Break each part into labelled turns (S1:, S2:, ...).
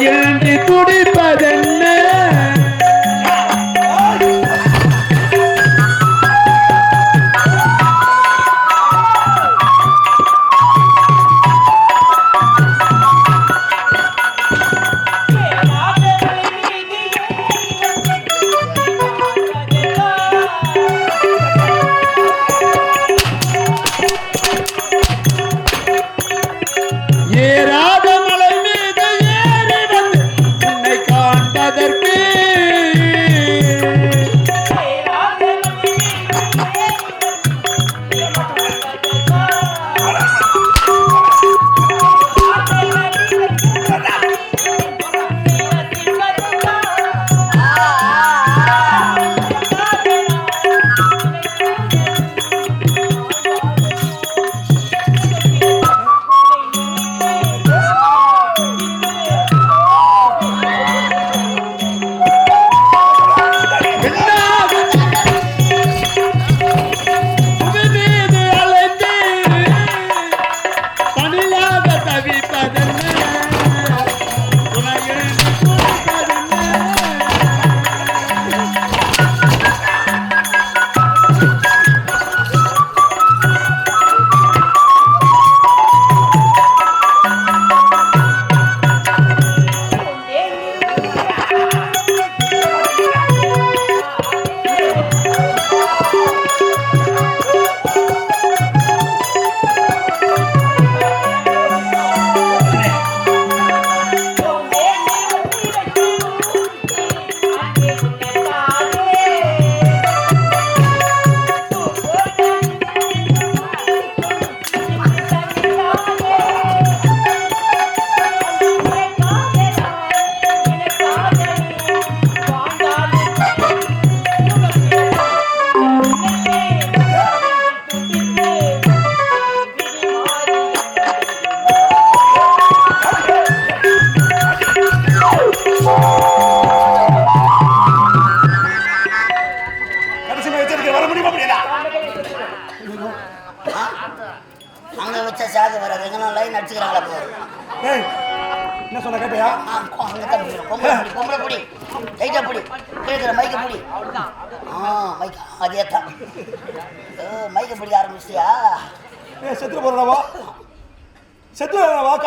S1: Yeah.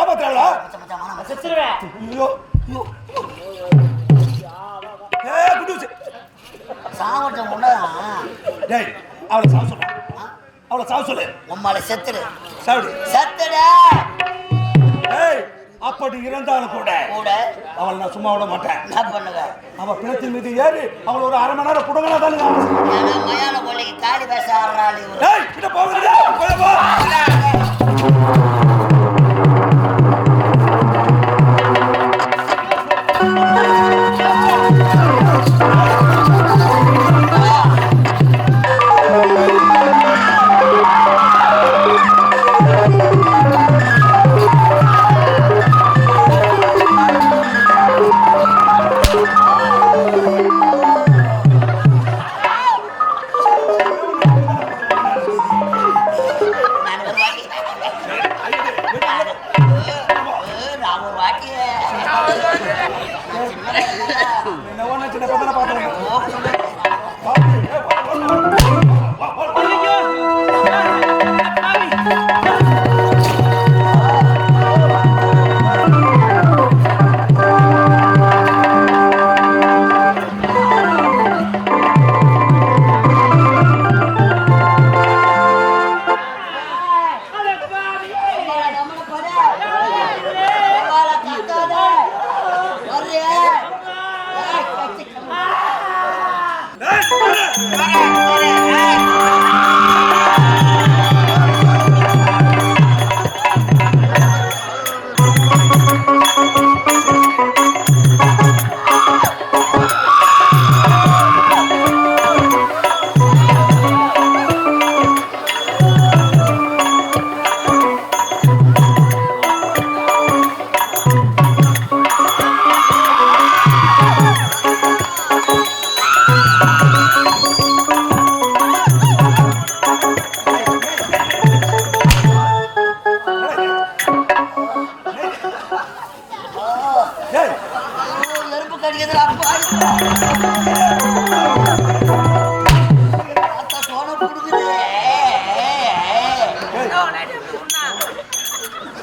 S2: மச்சான்.
S1: ஐயோ ஏய் குண்டூசி
S2: சாவட்டம் முன்னதான்
S1: டேய் அவளை சாவ சொல்லு. அவளை சாவ சொல்லு.
S2: உம்மால செத்துடு
S1: சாவடி.
S2: செத்துடா.
S1: ஏய் அப்படி இருந்தாலும் கூட
S2: கூட.
S1: அவளை நான் சும்மா விட மாட்டேன்.
S2: என்ன பண்ணுவ?
S1: அவ பிணத்தின் மீது ஏறி அவளை ஒரு அரை மணி நேரம் புடங்கனா தானே
S2: மயான கொள்ளைக்கு காளி பேச ஆடுறாள்
S1: டேய் கிட்ட போகிறீங்க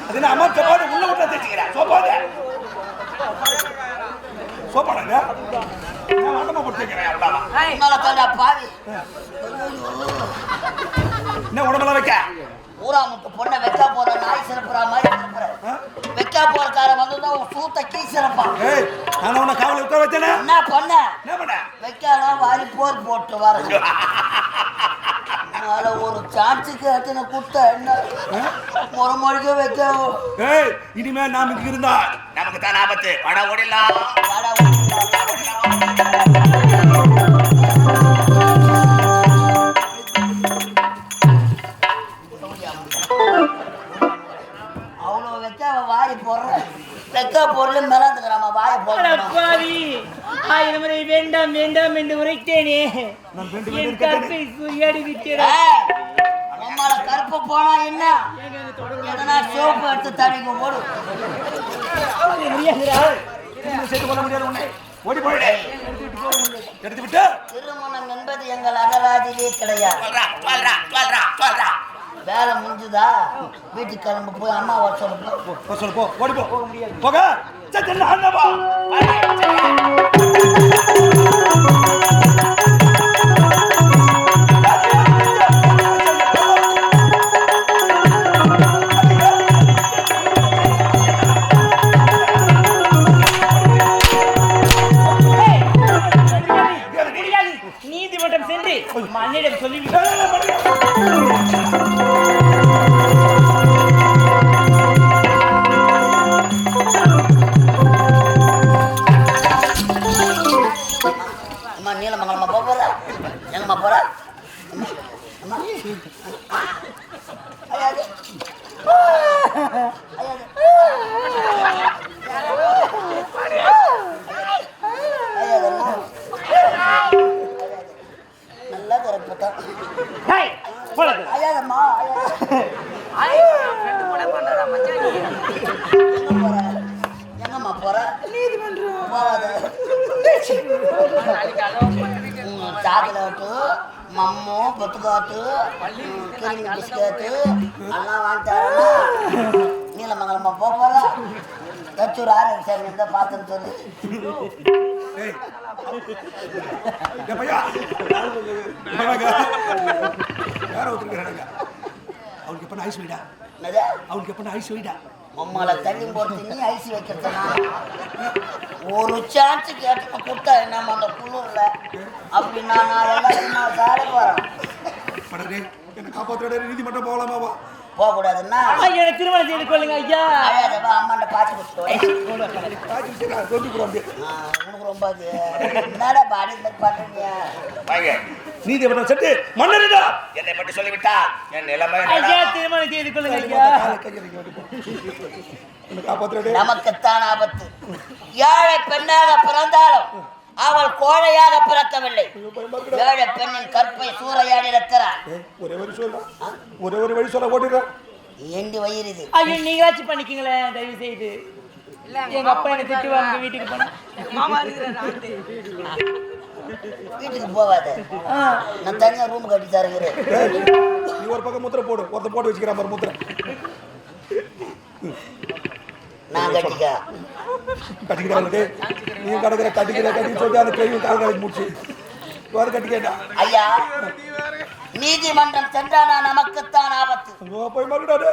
S3: அது அம்மா சோப்பாடு உள்ள விட்டு தேய்ச்சிக்கிறேன் சோப்பாடு சோப்பாடாங்க நான் வட்டமா
S2: பாவி.
S3: என்ன உடம்பெல்லாம் வைக்க?
S2: ஊரா முட்டு பொண்ணை வைக்கா போற நாய் சிறப்புறா மாதிரி வைக்கா போறக்காரன் வந்து தான் சூத்த கீ சிறப்பான்
S3: நான் உன்னை காவலை உட்கார வச்சேனே
S2: என்ன பண்ண?
S3: என்ன பண்ண?
S2: வைக்காலாம் வாரி போர் போட்டு வர. அதனால ஒரு சான்ஸுக்கு எத்தனை குத்த என்ன? ஒரு மொழிக்க வைக்க.
S3: ஏய் இனிமே நாம இங்க இருந்தா நமக்கு தான் ஆபத்து. பட ஓடிடலாம்.
S2: வாடா. அவ்வளோ வைக்க அவ வாரி போடுற வைக்க பொருள் மேலாந்துக்கிறாமா வாய போடுறான்.
S1: ஆயிரம் முறை வேண்டாம் வேண்டாம் என்று உரைத்தேனே. என் கற்பை
S2: கருப்பு போனா என்ன? எதனா சோப்பு எடுத்து தடிக்கு போடு.
S3: சேர்த்து கொள்ள முடியாது உன்னை. ஓடி போயிடு எடுத்து விட்டு.
S2: திருமணம் என்பது எங்கள் அகராதிலே கிடையாது. வேலை முடிஞ்சுதா? வீட்டுக்கு கிளம்பு போய் அம்மா வர சொல்லு போ.
S3: போ சொல்லு போ. ஓடி போ. போக
S1: முடியாது.
S2: మమ్ము బొత్తుకాటు క్రీమ్ బిస్కెట్ అలా వాంటారా నీలమంగళమ్మ పోపల தச்சூர் ஆரம்பி சார் இருந்தா பார்த்துன்னு சொல்லு
S3: ஏய் ஏய் பையா வாங்க யார ஒருத்தருக்காங்க அவனுக்கு எப்ப ஐஸ் வைடா
S2: என்னது
S3: அவனுக்கு எப்ப ஐஸ் வைடா
S2: மம்மால தண்ணி போட்டு நீ ஐசி வைக்கிறதுனா? ஒரு சான்ஸ் கேட்டு கொடுத்தா என்ன அந்த குளிர்ல? அப்படின்னா நான் எல்லாம் சாட போறேன்
S3: படரே என்ன காப்பாத்துறடே நீதிமன்றம் போகலாமாவா
S2: போக கூடாதுன்னா
S1: ஐயா திருமணம் செய்து கொள்ளுங்க ஐயா.
S3: சொல்லி போட அப்படியே.
S2: ஆ, உனக்கு ரொம்ப அது. என்னடா பாடி இந்த
S3: நீதிமன்றம் சென்று மன்னரிடா! என்னை பற்றி சொல்லிவிட்டா? என் நிலைமை
S1: திருமணம் செய்து கொள்ளுங்க
S2: நமக்குத்தான் ஆபத்து. ஏழை பெண்ணாக பிறந்தாலும் அவள் கோழையாக பிறக்கவில்லை. ஏழை பெண்ணின் கற்பை சூறையாடி இருக்கிறார்
S3: ஒரே ஒரு சொல்ல ஒரே ஒரு வழி சொல்ல ஓடிடுறேன்.
S2: எண்டு வயிறு இது?
S1: ஐயோ நீங்களாச்சும் பண்ணிக்கங்களேன் தயவு செய்து எங்க அப்பா என்ன திட்டுவாங்க வீட்டுக்கு போனா.
S2: வீட்டுக்கு போவாத. நான் தனியா ரூம் கட்டி தருகிறேன்
S3: நீ ஒரு பக்கம் முத்திரை போடு ஒருத்த போட்டு வச்சுக்கிறான் பாரு முத்திரை.
S2: நான் கட்டிக்க.
S3: கட்டிக்கிறாங்க நீ கிடக்கிற கட்டிக்கிற கட்டின்னு சொல்லிட்டு அந்த கேள்வி கால் கலைக்கு முடிச்சு. வேறு கட்டிக்கேட்டா
S2: ஐயா நீதிமன்றம் சென்றானா நமக்குத்தான் ஆபத்து.
S3: போய் மறுடாடு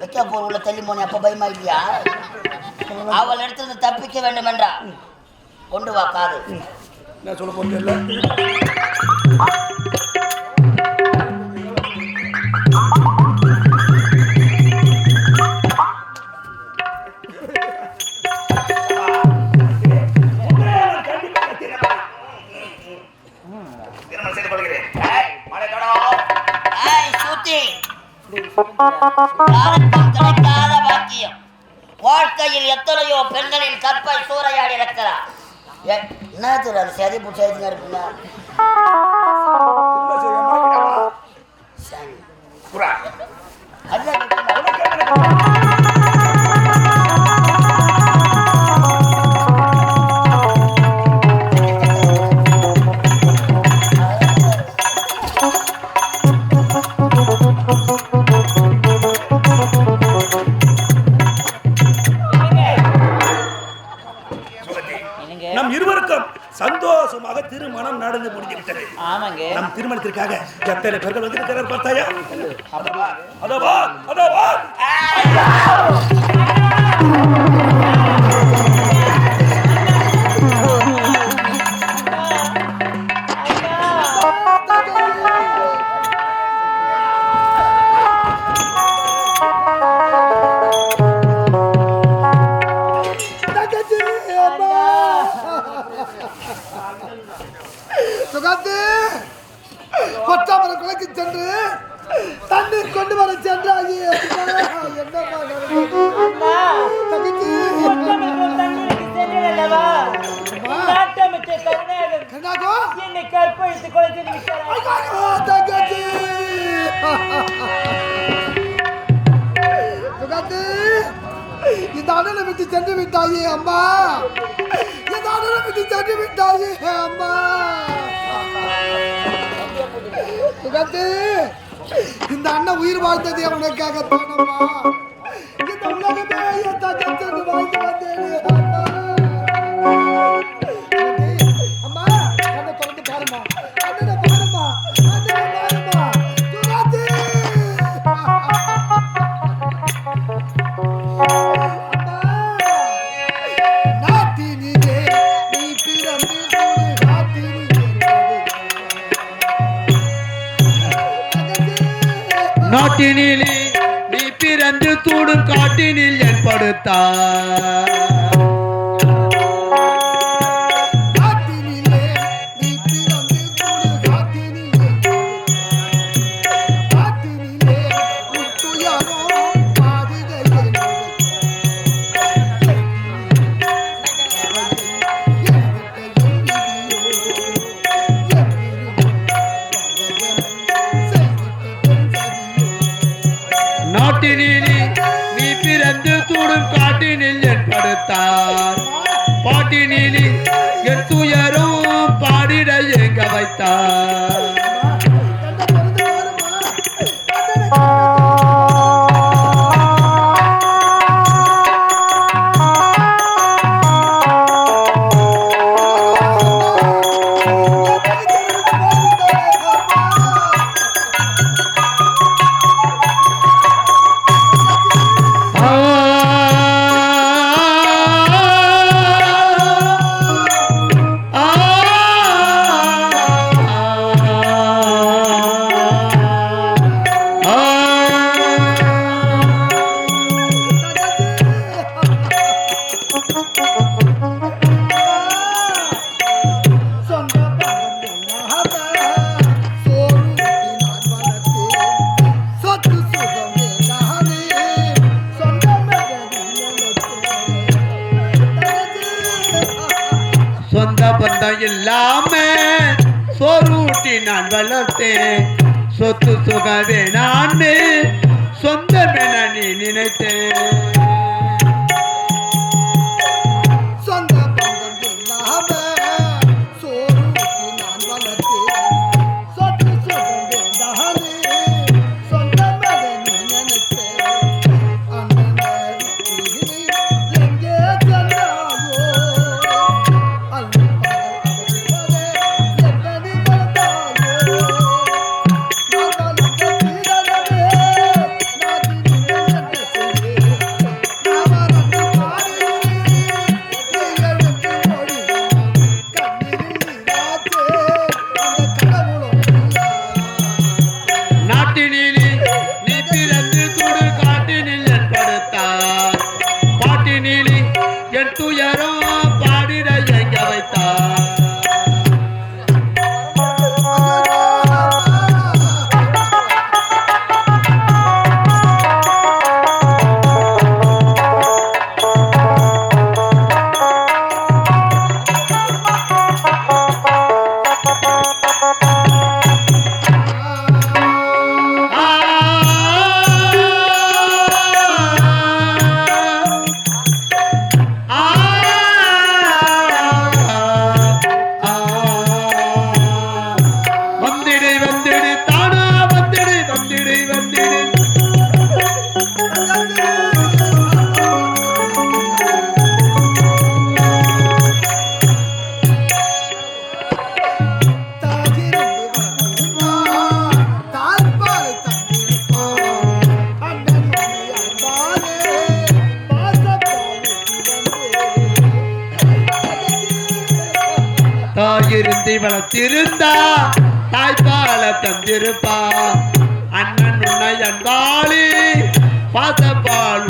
S2: வைக்க போர் உள்ள தள்ளி போனே அப்ப பயமா இல்லையா அவள் இடத்துல தப்பிக்க வேண்டும் என்றா கொண்டு வா காது.
S3: நான் சொல்ல போகிறது இல்லை
S2: ஏய், சூத்தி. என்ன தெரியாது சரி பிடிச்சா இருக்குங்க
S1: கொடுக்கறதுக்காக எத்தனை பேர்கள் வந்திருக்கிறார் பார்த்தாயா? தட்டி தட்டி
S4: விட்டாது அம்மா இந்த அண்ணன் உயிர் வாழ்ந்ததே உனக்காக தானம்மா இந்த உலகமே என் தகத்தன்னு வாழ்ந்து வந்தேன் நாட்டினிலே நீ பிறந்து
S5: தூடும் காட்டினில் ஏற்படுத்தார் கொடுத்தார். பாட்டி நீலி Thank you. தந்தை வளர்த்திருந்தா தாய்ப்பால தந்திருப்பா. அண்ணன் உன்னை அன்பாளி பாசப்பால்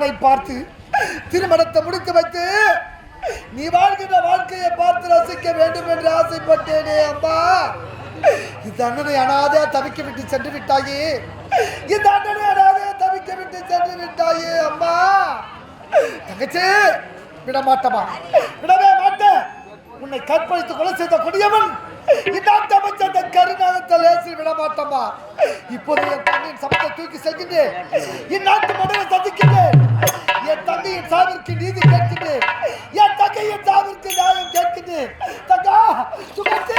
S4: கணவனை பார்த்து திருமணத்தை முடித்து வைத்து நீ வாழ்கின்ற வாழ்க்கையை பார்த்து ரசிக்க வேண்டும் என்று ஆசைப்பட்டேனே அம்மா. இந்த அண்ணனை அனாதையா தவிக்க விட்டு சென்று விட்டாயே. இந்த அண்ணனை அனாதையா தவிக்க விட்டு சென்று விட்டாயே அம்மா. தங்கச்சி விட மாட்டமா விடவே மாட்டேன். உன்னை கற்பழித்து கொலை செய்த கொடியவன் இந்நாட்டு அமைச்சர் தன் கருநாகத்தை விட இப்போது என் தண்ணீர் சமத்தை தூக்கி செல்கின்றேன். இந்நாட்டு மன்னரை சந்திக்கின்றேன்.
S5: என்
S4: தங்கையின் சாவிற்கு நீதி
S5: கேட்குது
S4: என்
S5: தங்கையின் சாவிற்கு நியாயம்
S4: கேட்குது தங்கா சுமத்து.